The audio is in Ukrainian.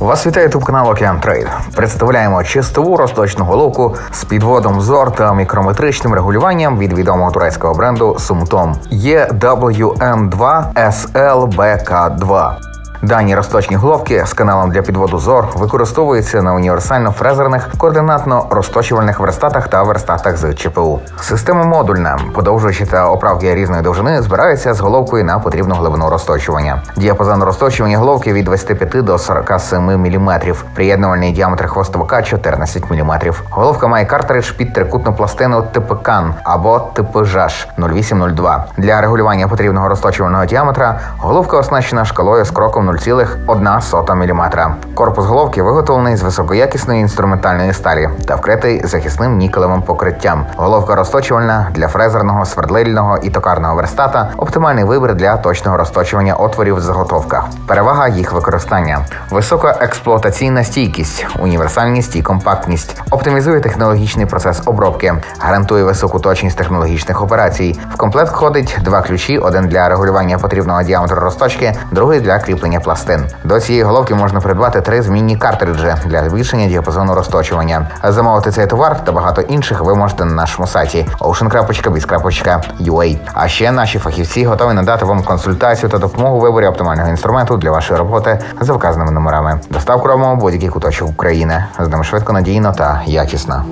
Вас вітає ютуб канал Океан Трейд. Представляємо чистову розточну головку з підводом зор та мікрометричним регулюванням від відомого турецького бренду Sumtom EWM2 SLBK2. Дані розточні головки з каналом для підводу зор використовуються на універсально-фрезерних координатно-розточувальних верстатах та верстатах з ЧПУ. Система модульна, подовжуючі та оправки різної довжини збираються з головкою на потрібну глибину розточування. Діапазон розточування головки від 25 до 47 мм. Приєднувальний діаметр хвостовика 14 мм. Головка має картридж під трикутну пластину типу КАН або типу ЖАШ 0802. Для регулювання потрібного розточувального діаметра головка оснащена шкалою з кроком 0,1 мм. Корпус головки виготовлений з високоякісної інструментальної сталі та вкритий захисним нікелевим покриттям. Головка розточувальна для фрезерного, свердлильного і токарного верстата оптимальний вибір для точного розточування отворів в заготовках. Перевага їх використання: висока експлуатаційна стійкість, універсальність і компактність, оптимізує технологічний процес обробки, гарантує високу точність технологічних операцій. В комплект входить два ключі: один для регулювання потрібного діаметру розточки, другий для кріплення пластин. До цієї головки можна придбати три змінні картриджі для збільшення діапазону розточування. Замовити цей товар та багато інших ви можете на нашому сайті ocean.biz.ua. А ще наші фахівці готові надати вам консультацію та допомогу у виборі оптимального інструменту для вашої роботи за вказаними номерами. Доставку робимо будь-який куточок України. З нами швидко, надійно та якісно.